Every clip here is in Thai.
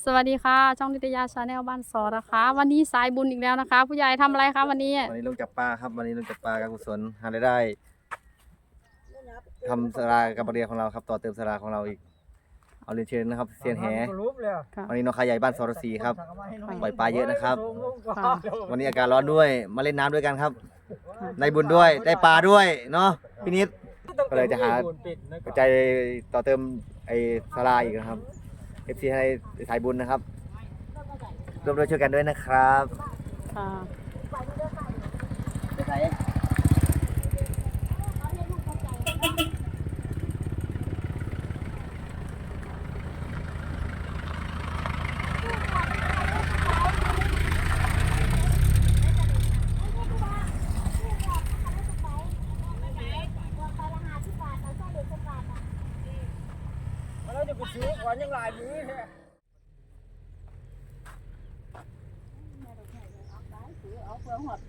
สวัสดีค่ะ ช่องนิตยาชาแนลบ้านสอนะคะ วันนี้สายบุญอีกแล้วนะคะ ผู้ใหญ่ทำอะไรคะวันนี้วันนี้ลงจับปลาครับ วันนี้ลงจับปลาการกุศลหารายได้ทำสารากับเรียนของเราครับต่อเติมสาราของเราอีก เอาเรียนเชิญนะครับเซียนแหค่ะวันนี้น้องขายใหญ่บ้านสรศรีครับปล่อยปลาเยอะนะครับค่ะวันนี้อากาศร้อนด้วยมาเล่นน้ำด้วยกันครับได้บุญด้วยได้ปลาด้วยเนาะพี่นิดก็เลยจะหากระจายต่อเติมไอ้สาราอีกนะครับ เอฟซีให้สายบุญนะครับร่วมด้วยช่วยกันด้วยนะครับ ค่ะ แล้วจะไปซื้อขวัญยังหลายมือแท้เอาเพื่อหอด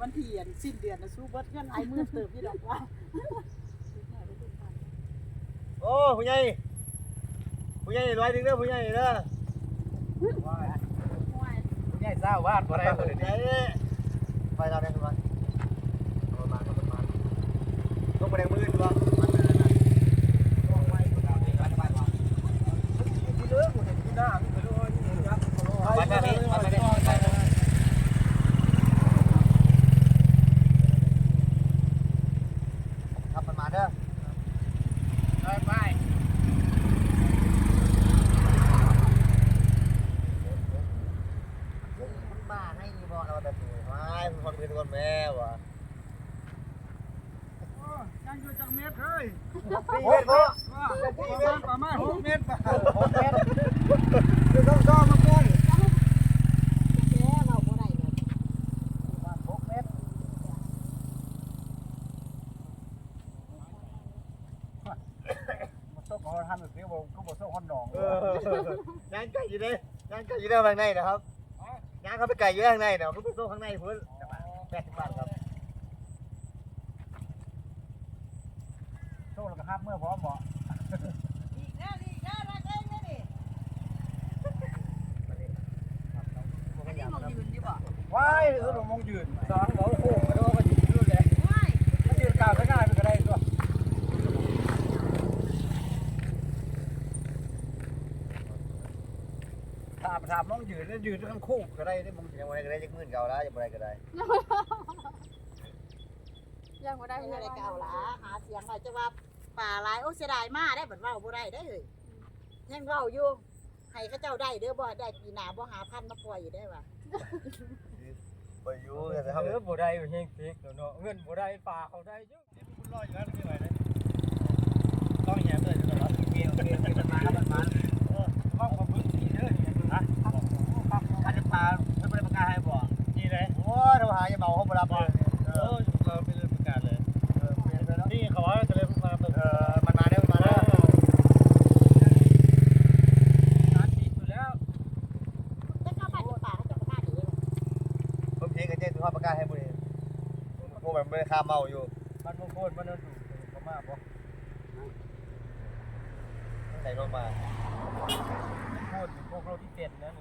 วันที่อันสิ้นเดือนนะสู้เบิดเงินไอ้มือเติบที่ดอกว่าโอ้ผู้ใหญ่ผู้ใหญ่ร้อยหนึ่งเด้อผู้ใหญ่เด้อใหญ่เศร้าวาดบ่ได้บ่ได้เด้ไปเราเนี่ยคุณวันประมาณประมาณลงไปแดงมือดูว่าที่เด้อบ่ได้ที่หน้ามีไปด้วยยักษ์ ขับมันมาเด้อไปไปมันมาให้ยีบอลเราแบบนี้ไม่มันคนมือคนแม่วะยังอยู่จังเม็ดเฮ้ยโอ้โหประมาณ6เมตรหกเมตรคือต้องซ้อมมาก่อน แย่เราบ่ได้เลย หกเมตร บ่ต้องขอทำแบบนี้บ่าก็บ่ต้องคนหนองเออยางไก่อยู่เลยยางไก่อยู่ด้านข้างในนะครับยางเขาไปไก่อยู่ด้านในเนาะเขาไปโซ่ข้างในพุ่นแปดสิบบาทครับโชคแล้วก็ฮับเมื่อพร้อมบ่อีกแล้วอีกแล้วรักเองนี่นี่อันนี้มองยืนอยู่บ่ามองยืนสอนบ่โค้งกระโดดก็ยืนอยู่ยว้ายมันยืนกลางข้างหน้ามันก็ได้ตัวถามมองยืนแล้วยืนทั้งคู่ก็ได้ได้มองยืนยังไม่ได้ก็ได้ยังมื่นเก่าล้วยังไม่ได้ก็ได้ยังไม่ได้ได้อะไรเก่าละหาเสียงไว้จะว่าป่าหลายโอ้เสียดายมาได้บัดเว้าบ่ได้ได้เฮ้ยยังเว้าอยู่ให้เขาเจ้าได้เด้อบ่ได้ปีหน้าบ่หาพันมาปล่อยได้ว่ะไปอยู่กันนะเออบ่ได้เฮงติกเนาะเงินบ่ได้ปลาเขาได้เยอะคุณรออยู่แล้วนี่ไหวเลยต้องแหมเลยเนาะเกี่ยวเกี่ยวมันมาครับมันมาเออว่าบ่บึ้งนี่เด้อนี่ฮะอันนี้ปลาไม่ได้ประกาศให้บ่นี่เลยโอ้ยเรหาอย่าเมาเขาบ่รับเลยเออเราไม่ได้ประกาศเลยนี่เขาว่าจะเลยมาเปิดเออมันมาเด้อมันมาเด้อร้านปิดอยู่แล้วแต่เข้าไปที่ป่าเขาเจ้าก็มาดีเลยผมกันเจ๊สุภาประกาศให้บุรีพวกแบบไม่ได้ข้ามเมาอยู่มันมงคลมันดูเขามาบ่ใส่รถมาพูดพวกเราที่เป็นนะ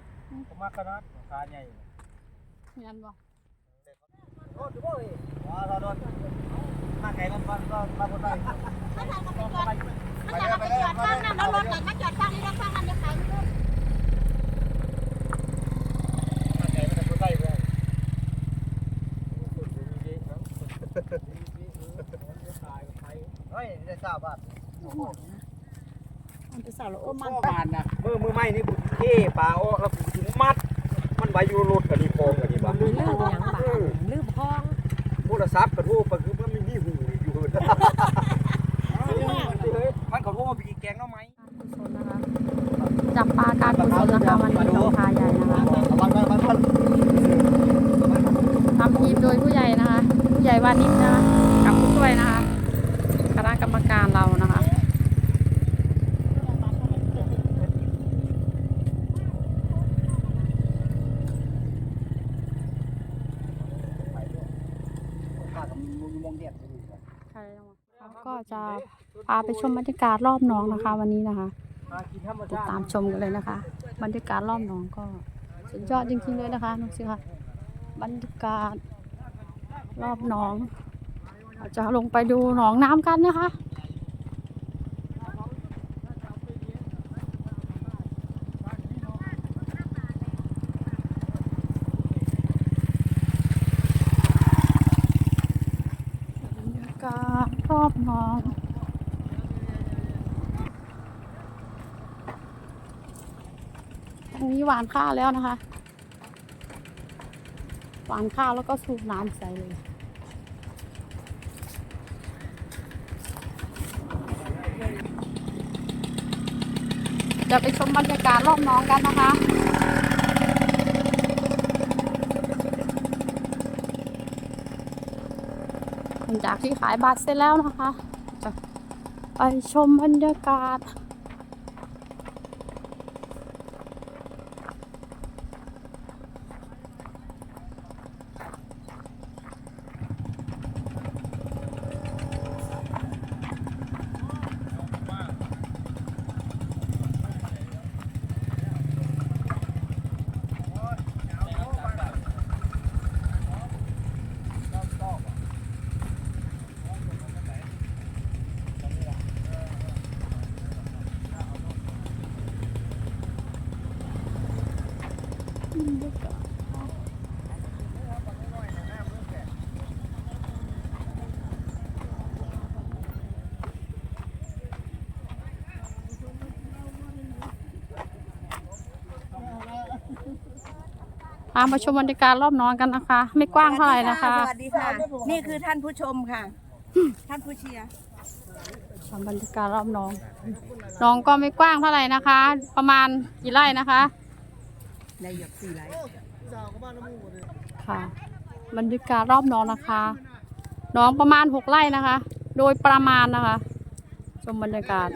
ขามาขนาดคาใหญ่ยันบ่โอ้ดูบ่เอ้ว้าวรถมาไก่มันมันก็มาบนไปถ้าทางก็ไปจอดถ้าทางก็ไปจอดข้างนั้นแล้วรถไหนมาจอดข้างนี้แล้วข้างนั้นจะขายเพิ่มมาไก่มันจะบนไปเลยเฮ้ยได้ทราบว่ามันจะสาวโอ้มันบานนะมือมือไม้นี่กู เท่ปลาออกแล้วกูมัด มันใบอยู่รถกันนี่โปงกันนี่บ้าลืมยังบาลืมห้องโทรศัพท์กระทู้ไปคือมันไม่มีหูอยู่มันเขาโทรมาบีแกงเนาะไหมกุศลนะคะจับปลาการกุศลนะคะวันนี้น้องพาใหญ่นะคะระวังระวังระวังทำทีมโดยผู้ใหญ่นะคะผู้ใหญ่วานิชนะคะกับผู้ช่วยนะคะคณะกรรมการเรานะคะ ก็ จะพาไปชมบรรยากาศรอบหนองนะคะ วันนี้นะคะติดตามชมกันเลยนะคะเบรรยากาศรอบหนองก็สุดยอดจริงๆเลยนะคะดูสิคะบรรยากาศรอบหนองเราจะลงไปดูหนองน้ำกันนะคะ บรรยากาศร อบหนองทางนี้หวานข้าวแล้วนะคะ หวานข้าวแล้วก็สูบน้ำใส่เลยจะไปชมบรรยากาศรอบน้องกันนะคะ หลังจากที่ขายบัตรเสร็จแล้วนะคะ จะไปชมบรรยากาศ พามาชมบรรยากาศรอบนอนกันนะคะ ไม่กว้างเท่าไหร่นะคะ สวัสดีค่ะ นี่คือท่านผู้ชมค่ะ ท่านผู้เชียร์ชมบรรยากาศรอบน้อง น้องก็ไม่กว้างเท่าไหร่นะคะ ประมาณกี่ไร่นะคะ ในหยกสี่ไลท์ค่ะ บรรยากาศรอบน้องนะคะ น้องประมาณหกไร่นะคะ โดยประมาณนะคะ ชมบรรยากาศ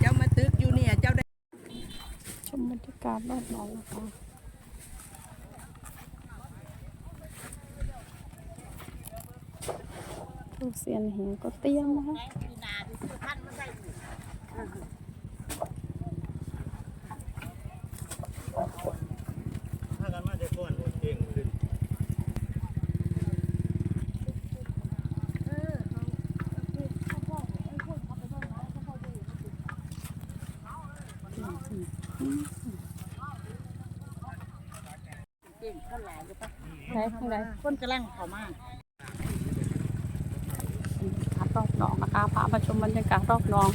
เจ้ามาตึกอยู่เนี่ยเจ้าได้ชมบรรยากาศรอบน้องนะคะลูกเสียนหินก็เตรียมนะคะ ปีหนาไปซื้อพันธุ์มาใส่อีก ถ้ากันมาจะก่อนเก่งขึ้น เก่งคนหลายอยู่ปะไหนข้างในคนกำลังเขามากรอบหนองนะคะพามาชมบรรยากาศรอบหนอง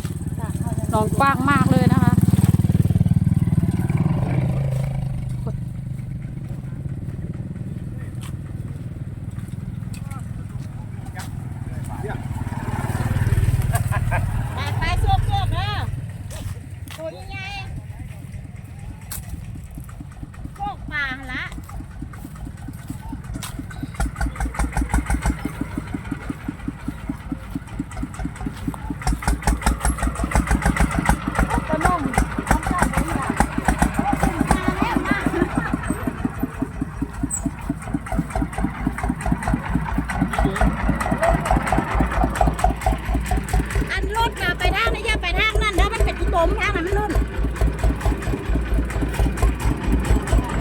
หนองกว้างมากเลยนะคะ ไปไปโซกโซกเด้อตัวใหญ่โซกป่าหั่นละ ก็นุ่ม อันรุ่นน่ะไปทางนี้อย่าไปทางนั้นนะมันเป็นที่ตมทางนั้นมันรุ่น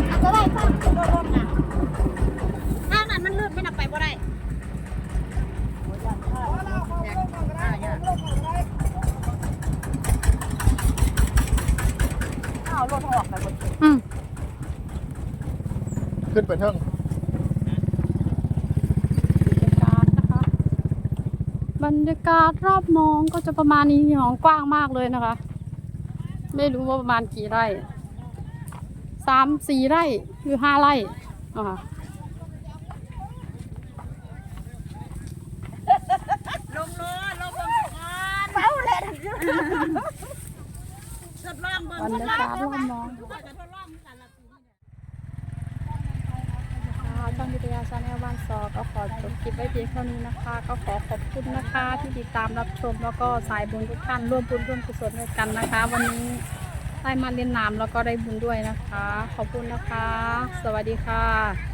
เอาก็ได้ฟังตัวรถน่ะทางนั้นมันลื่นไม่น่ะไปบ่ได้ อืม ขึ้นไปเทิงบรรยากาศนะคะบรรยากาศรอบน้องก็จะประมาณนี้หองกว้างมากเลยนะคะ ไม่รู้ว่าประมาณกี่ไร่สามสี่ไร่หรือห้าไร่อ่า ลงรถลงบนสะพานเฝ้าเลยทดลองเบิ่ง บรรยากาศรอบหน้อง ทดลองทดลองกันละปีนี้ ค่ะ ช่องวิทยาชาแนลบ้านซอก็ขอจบคลิปไว้เพียงเท่านี้นะคะ ก็ขอขอบคุณนะคะที่ติดตามรับชมแล้วก็สายบุญทุกท่านร่วมบุญร่วมกุศลด้วยกันนะคะ วันนี้ได้มาเล่นน้ำแล้วก็ได้บุญด้วยนะคะ ขอบคุณนะคะ สวัสดีค่ะ